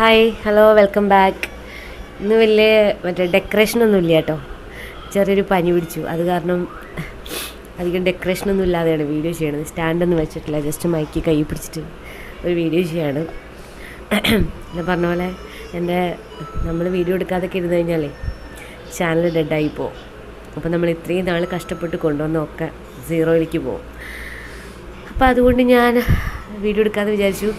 Hi hello welcome back ഇന്ന് വലിയ മറ്റേ ഡെക്കറേഷനൊന്നും ഇല്ല കേട്ടോ. ചെറിയൊരു പനി പിടിച്ചു. അത് കാരണം അധികം ഡെക്കറേഷനൊന്നും ഇല്ലാതെയാണ് വീഡിയോ ചെയ്യണത്. സ്റ്റാൻഡൊന്നും വെച്ചിട്ടില്ല. ജസ്റ്റ് മൈക്ക് കൈ പിടിച്ചിട്ട് ഒരു വീഡിയോ ചെയ്യാണ്. ഞാൻ പറഞ്ഞ പോലെ എന്റെ നമ്മൾ വീഡിയോ എടുക്കാതൊക്കെ ഇരുന്ന് കഴിഞ്ഞാലേ ചാനൽ ഡെഡായി പോകും അപ്പോൾ നമ്മൾ ഇത്രയും നാൾ കഷ്ടപ്പെട്ട് കൊണ്ടുവന്നൊക്കെ സീറോയിലേക്ക് പോകും അപ്പോൾ അതുകൊണ്ട് ഞാൻ വീഡിയോ എടുക്കാതെ വിചാരിച്ചു.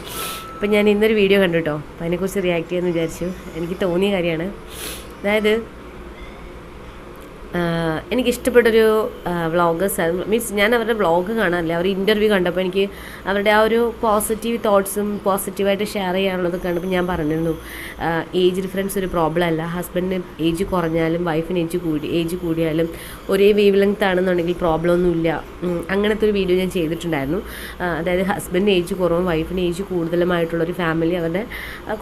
അപ്പം ഞാൻ ഇന്നൊരു വീഡിയോ കണ്ടു കേട്ടോ അപ്പം അതിനെക്കുറിച്ച് റിയാക്ട് ചെയ്യാമെന്ന് വിചാരിച്ചു. എനിക്ക് തോന്നിയ കാര്യമാണ്. അതായത് എനിക്കിഷ്ടപ്പെട്ടൊരു വ്ളോഗേഴ്സ് മീൻസ് ഞാൻ അവരുടെ വ്ളോഗ് കാണാറില്ല. അവർ ഇന്റർവ്യൂ കണ്ടപ്പോൾ എനിക്ക് അവരുടെ ആ ഒരു പോസിറ്റീവ് തോട്ട്സും പോസിറ്റീവായിട്ട് ഷെയർ ചെയ്യാനുള്ളത് കണ്ടപ്പോൾ ഞാൻ പറഞ്ഞിരുന്നു. ഏജ് ഡിഫറൻസ് ഒരു പ്രോബ്ലം അല്ല. ഹസ്ബൻഡിന് ഏജ് കുറഞ്ഞാലും വൈഫിന് ഏജ് കൂടി ഏജ് കൂടിയാലും ഒരേ വേവ് ലെങ്ത് ആണെന്നുണ്ടെങ്കിൽ പ്രോബ്ലം ഒന്നുമില്ല അങ്ങനത്തെ ഒരു വീഡിയോ ഞാൻ ചെയ്തിട്ടുണ്ടായിരുന്നു. അതായത് ഹസ്ബൻഡിന് ഏജ് കുറവും വൈഫിന് ഏജ് കൂടുതലുമായിട്ടുള്ളൊരു ഫാമിലി അവരുടെ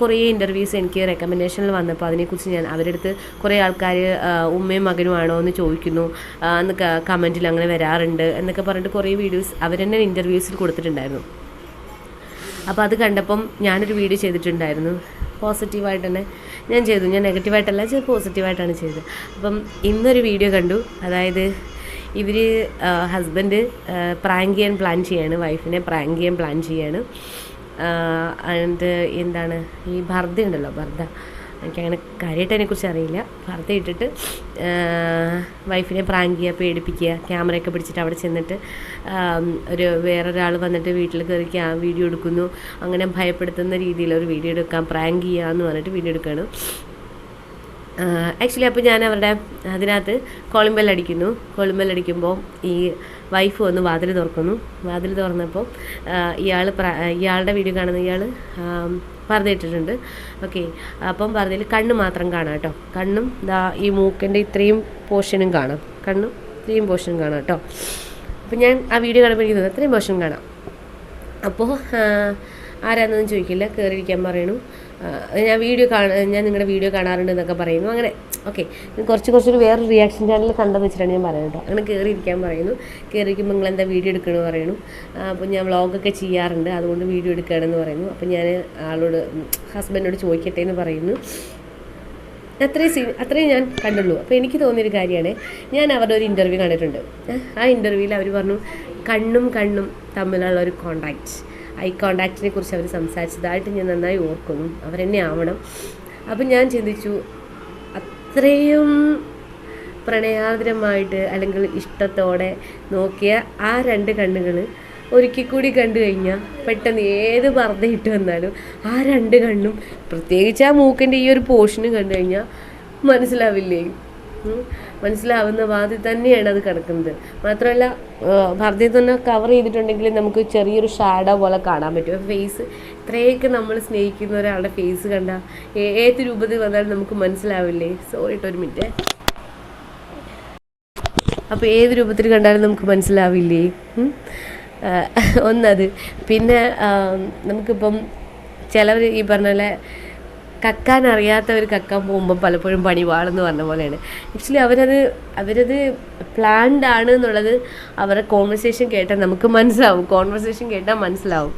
കുറേ ഇന്റർവ്യൂസ് എനിക്ക് റെക്കമെൻഡേഷനിൽ വന്നപ്പോൾ അതിനെക്കുറിച്ച് ഞാൻ അവരുടെ അടുത്ത് കുറേ ആൾക്കാർ ഉമ്മയും മകനുമാണോ എന്ന് ചോദിക്കുന്നു. അന്ന് കമന്റിൽ അങ്ങനെ വരാറുണ്ട് എന്നൊക്കെ പറഞ്ഞിട്ട് കുറേ വീഡിയോസ് അവർ തന്നെ ഇന്റർവ്യൂസിൽ കൊടുത്തിട്ടുണ്ടായിരുന്നു. അപ്പോൾ അത് കണ്ടപ്പം ഞാനൊരു വീഡിയോ ചെയ്തിട്ടുണ്ടായിരുന്നു. പോസിറ്റീവായിട്ട് തന്നെ ഞാൻ ചെയ്തു. ഞാൻ നെഗറ്റീവായിട്ടല്ല ചെയ്ത് പോസിറ്റീവായിട്ടാണ് ചെയ്തത്. അപ്പം ഇന്നൊരു വീഡിയോ കണ്ടു. അതായത് ഇവർ ഹസ്ബൻഡ് പ്രാങ്ക് ചെയ്യാൻ പ്ലാൻ ചെയ്യാണ്. വൈഫിനെ പ്രാങ്ക് ചെയ്യാൻ പ്ലാൻ ചെയ്യാണ്. ആൻഡ് എന്താണ്? ഈ ഭർദ ഉണ്ടല്ലോ ഭർദ എനിക്കങ്ങനെ കാര്യമായിട്ട് അതിനെക്കുറിച്ച് അറിയില്ല. ഭർത്ത ഇട്ടിട്ട് വൈഫിനെ പ്രാങ്ക് ചെയ്യുക പേടിപ്പിക്കുക ക്യാമറയൊക്കെ പിടിച്ചിട്ട് അവിടെ ചെന്നിട്ട് ഒരു വേറൊരാൾ വന്നിട്ട് വീട്ടിൽ കയറി ക്യാ വീഡിയോ എടുക്കുന്നു. അങ്ങനെ ഭയപ്പെടുത്തുന്ന രീതിയിൽ ഒരു വീഡിയോ എടുക്കാം പ്രാങ്ക് ചെയ്യുക എന്ന് പറഞ്ഞിട്ട് വീഡിയോ എടുക്കുകയാണ്. ആക്ച്വലി അപ്പോൾ ഞാൻ അവരുടെ അതിനകത്ത് കോളിമ്പൽ അടിക്കുന്നു. കോളിമ്പൽ അടിക്കുമ്പോൾ ഈ വൈഫ് വന്ന് വാതിൽ തുറക്കുന്നു. വാതിൽ തുറന്നപ്പോൾ ഇയാൾ ഇയാളുടെ വീഡിയോ കാണുന്ന ഇയാൾ പറഞ്ഞിട്ടിട്ടുണ്ട്. ഓക്കെ അപ്പം പറഞ്ഞതിൽ കണ്ണ് മാത്രം കാണാം കേട്ടോ. കണ്ണും ദാ ഈ മൂക്കിന്റെ ഇത്രയും പോർഷനും കാണാം. കണ്ണും ഇത്രയും പോർഷനും കാണാം കേട്ടോ. അപ്പം ഞാൻ ആ വീഡിയോ കാണുമ്പോൾ എനിക്ക് തോന്നുന്നു അത്രയും പോർഷൻ കാണാം. അപ്പോൾ ആരാന്നൊന്നും ചോദിക്കില്ല കയറിയിരിക്കാൻ പറയണു. ഞാൻ വീഡിയോ കാണ ഞാൻ നിങ്ങളുടെ വീഡിയോ കാണാറുണ്ട് എന്നൊക്കെ പറയുന്നു. അങ്ങനെ ഓക്കെ. കുറച്ച് കുറച്ചൊരു വേറെ റിയാക്ഷൻ ചാനൽ കണ്ടെന്ന് വെച്ചിട്ടാണ് ഞാൻ പറയുന്നത് കേട്ടോ. അങ്ങനെ കയറിയിരിക്കാൻ പറയുന്നു. കയറിയിരിക്കുമ്പോൾ നിങ്ങൾ എന്താ വീഡിയോ എടുക്കണമെന്ന് പറയുന്നു അപ്പോൾ ഞാൻ വ്ളോഗൊക്കെ ചെയ്യാറുണ്ട്. അതുകൊണ്ട് വീഡിയോ എടുക്കുകയാണെന്ന് പറയുന്നു. അപ്പോൾ ഞാൻ ആളോട് ഹസ്ബൻഡിനോട് ചോദിക്കട്ടെ എന്ന് പറയുന്നു. അത്രയും സീ അത്രയും ഞാൻ കണ്ടുള്ളൂ. അപ്പോൾ എനിക്ക് തോന്നിയൊരു കാര്യമാണ് ഞാൻ അവരുടെ ഒരു ഇന്റർവ്യൂ കണ്ടിട്ടുണ്ട്. ആ ഇന്റർവ്യൂവിൽ അവർ പറഞ്ഞു കണ്ണും കണ്ണും തമ്മിലുള്ള ഒരു കോണ്ടാക്റ്റ് ഐ കോണ്ടാക്റ്റിനെ കുറിച്ച് അവർ സംസാരിച്ചതായിട്ട് ഞാൻ നന്നായി ഓർക്കുന്നു. അവരെന്നെ ആവണം. അപ്പം ഞാൻ ചിന്തിച്ചു അത്രയും പ്രണയാർദ്രമായിട്ട് അല്ലെങ്കിൽ ഇഷ്ടത്തോടെ നോക്കിയ ആ രണ്ട് കണ്ണുകൾ ഒരിക്കൽ കൂടി കണ്ടു കഴിഞ്ഞാൽ പെട്ടെന്ന് ഏത് പർദ്ദ വന്നാലും ആ രണ്ട് കണ്ണും പ്രത്യേകിച്ച് ആ മൂക്കിന്റെ ഈ ഒരു പോർഷന് കണ്ടു കഴിഞ്ഞാൽ മനസ്സിലാവില്ലേ. മനസ്സിലാവുന്ന വാതിൽ തന്നെയാണ് അത് കിടക്കുന്നത്. മാത്രമല്ല ഭർത്തയിൽ തന്നെ കവർ ചെയ്തിട്ടുണ്ടെങ്കിൽ നമുക്ക് ചെറിയൊരു ഷാഡോ പോലെ കാണാൻ പറ്റും. ഫേസ് ഇത്രയൊക്കെ നമ്മൾ സ്നേഹിക്കുന്ന ഒരാളുടെ ഫേസ് കണ്ടാൽ ഏത് രൂപത്തിൽ വന്നാലും നമുക്ക് മനസ്സിലാവില്ലേ? സോറി ഒരു മിനിറ്റ് അപ്പോൾ ഏത് രൂപത്തിൽ കണ്ടാലും നമുക്ക് മനസ്സിലാവില്ലേ? ഒന്നത്. പിന്നെ നമുക്കിപ്പം ചിലവർ ഈ പറഞ്ഞ പോലെ കക്കാൻ അറിയാത്തവർ കക്കാൻ പോകുമ്പോൾ പലപ്പോഴും പണി വാളെന്ന് പറഞ്ഞ പോലെയാണ്. ആക്ച്വലി അവരത് അവരത് പ്ലാൻഡ് ആണ് എന്നുള്ളത് അവരുടെ കോൺവെർസേഷൻ കേട്ടാൽ നമുക്ക് മനസ്സിലാവും. കോൺവെർസേഷൻ കേട്ടാൽ മനസ്സിലാവും.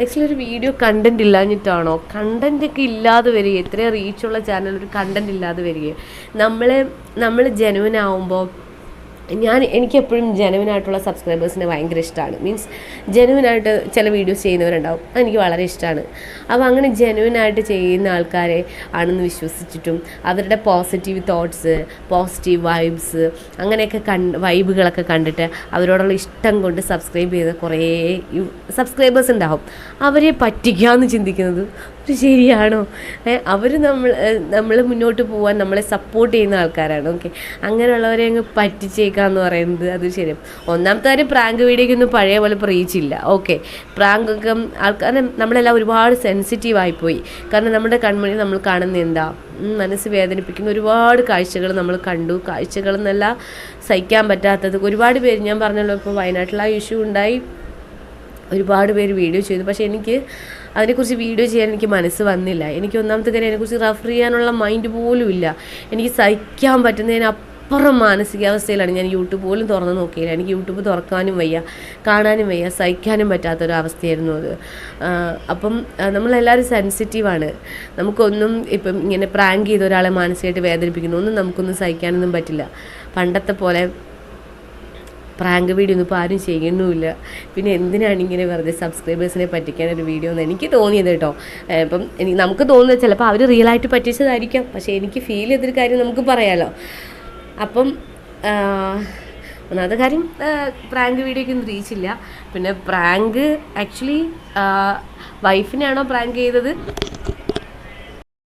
ആക്ച്വലി ഒരു വീഡിയോ കണ്ടന്റ് ഇല്ലാഞ്ഞിട്ടാണോ? കണ്ടന്റ് ഒക്കെ ഇല്ലാതെ വരിക. എത്രയും റീച്ചുള്ള ചാനൽ ഒരു കണ്ടന്റ് ഇല്ലാതെ വരിക. നമ്മളെ നമ്മൾ ജനുവൻ ആവുമ്പോൾ ഞാൻ എനിക്കെപ്പോഴും ജെനുവിനായിട്ടുള്ള സബ്സ്ക്രൈബേഴ്സിനെ ഭയങ്കര ഇഷ്ടമാണ് മീൻസ് ജെനുവിനായിട്ട് ചില വീഡിയോസ് ചെയ്യുന്നവരുണ്ടാവും. അതെനിക്ക് വളരെ ഇഷ്ടമാണ് അപ്പോൾ അങ്ങനെ ജെനുവിനായിട്ട് ചെയ്യുന്ന ആൾക്കാരെ ആണെന്ന് വിശ്വസിച്ചിട്ടും അവരുടെ പോസിറ്റീവ് തോട്ട്സ് പോസിറ്റീവ് വൈബ്സ് അങ്ങനെയൊക്കെ കണ്ട് വൈബുകളൊക്കെ കണ്ടിട്ട് അവരോടുള്ള ഇഷ്ടം കൊണ്ട് സബ്സ്ക്രൈബ് ചെയ്ത കുറേ സബ്സ്ക്രൈബേഴ്സ് ഉണ്ടാവും. അവരെ പറ്റിക്കാമെന്ന് ചിന്തിക്കുന്നത് ശരിയാണോ? അവർ നമ്മൾ നമ്മൾ മുന്നോട്ട് പോകാൻ നമ്മളെ സപ്പോർട്ട് ചെയ്യുന്ന ആൾക്കാരാണ് ഓക്കെ അങ്ങനെയുള്ളവരെ അങ്ങ് പറ്റിച്ചേക്കാന്ന് പറയുന്നത് അത് ശരി ഒന്നാമത്തെ കാര്യം പ്രാങ്ക് വീഡിയോക്കൊന്നും പഴയ പോലെ പ്രീച്ചില്ല ഓക്കെ പ്രാങ്കൊക്കെ ആൾക്കാർ നമ്മളെല്ലാം ഒരുപാട് സെൻസിറ്റീവ് ആയിപ്പോയി കാരണം നമ്മുടെ കൺമണി നമ്മൾ കാണുന്ന എന്താ മനസ്സ് വേദനിപ്പിക്കുന്ന ഒരുപാട് കാഴ്ചകൾ നമ്മൾ കണ്ടു. കാഴ്ചകൾ എന്നല്ല സഹിക്കാൻ പറ്റാത്തത്. ഒരുപാട് പേര് ഞാൻ പറഞ്ഞല്ലോ ഇപ്പോൾ വയനാട്ടിൽ ആ ഇഷ്യൂ ഉണ്ടായി. ഒരുപാട് പേര് വീഡിയോ ചെയ്തു. പക്ഷേ എനിക്ക് അതിനെക്കുറിച്ച് വീഡിയോ ചെയ്യാൻ എനിക്ക് മനസ്സ് വന്നില്ല. എനിക്ക് ഒന്നാമത്തെ കാര്യം അതിനെക്കുറിച്ച് റഫർ ചെയ്യാനുള്ള മൈൻഡ് പോലും ഇല്ല. എനിക്ക് സഹിക്കാൻ പറ്റുന്നതിന് അപ്പുറം മാനസികാവസ്ഥയിലാണ് ഞാൻ യൂട്യൂബ് പോലും തുറന്ന് നോക്കിയില്ല. എനിക്ക് യൂട്യൂബ് തുറക്കാനും വയ്യ കാണാനും വയ്യ സഹിക്കാനും പറ്റാത്തൊരവസ്ഥയായിരുന്നു അത്. അപ്പം നമ്മളെല്ലാവരും സെൻസിറ്റീവാണ് നമുക്കൊന്നും ഇപ്പം ഇങ്ങനെ പ്രാങ്ക് ചെയ്ത ഒരാളെ മാനസികമായിട്ട് വേദനിപ്പിക്കുന്നു. ഒന്നും നമുക്കൊന്നും സഹിക്കാനൊന്നും പറ്റില്ല. പണ്ടത്തെ പോലെ പ്രാങ്ക് വീഡിയോ ഒന്നും ഇപ്പോൾ ആരും ചെയ്യണമില്ല പിന്നെ എന്തിനാണ് ഇങ്ങനെ വെറുതെ സബ്സ്ക്രൈബേഴ്സിനെ പറ്റിക്കാൻ ഒരു വീഡിയോ എന്ന് എനിക്ക് തോന്നിയത് കേട്ടോ. ഇപ്പം എനിക്ക് നമുക്ക് തോന്നുന്നത് ചിലപ്പോൾ അവർ റിയലായിട്ട് പറ്റിച്ചതായിരിക്കാം. പക്ഷേ എനിക്ക് ഫീൽ ചെയ്തൊരു കാര്യം നമുക്ക് പറയാമല്ലോ അപ്പം ഒന്നാമത്തെ കാര്യം പ്രാങ്ക് വീഡിയോയ്ക്കൊന്നും റീച്ചില്ല പിന്നെ പ്രാങ്ക് ആക്ച്വലി വൈഫിനെയാണോ പ്രാങ്ക് ചെയ്തത്?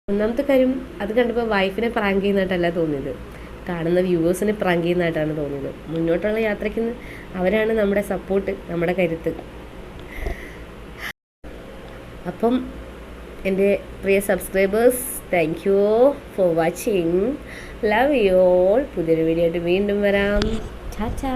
ഒന്നാമത്തെ കാര്യം അത് കണ്ടപ്പോൾ വൈഫിനെ പ്രാങ്ക് ചെയ്യുന്നതായിട്ടല്ല തോന്നിയത്. കാണുന്ന വ്യൂവേഴ്സിന് പ്രാങ്ക് ചെയ്യുന്നതായിട്ടാണ് തോന്നുന്നത്. മുന്നോട്ടുള്ള യാത്രയ്ക്ക് അവരാണ് നമ്മുടെ സപ്പോർട്ട് നമ്മുടെ കരുത്ത്. അപ്പം എന്റെ പ്രിയ subscribers thank you for watching love you all പുതിയൊരു വീഡിയോ ആയിട്ട് വീണ്ടും വരാം. ചാച്ചാ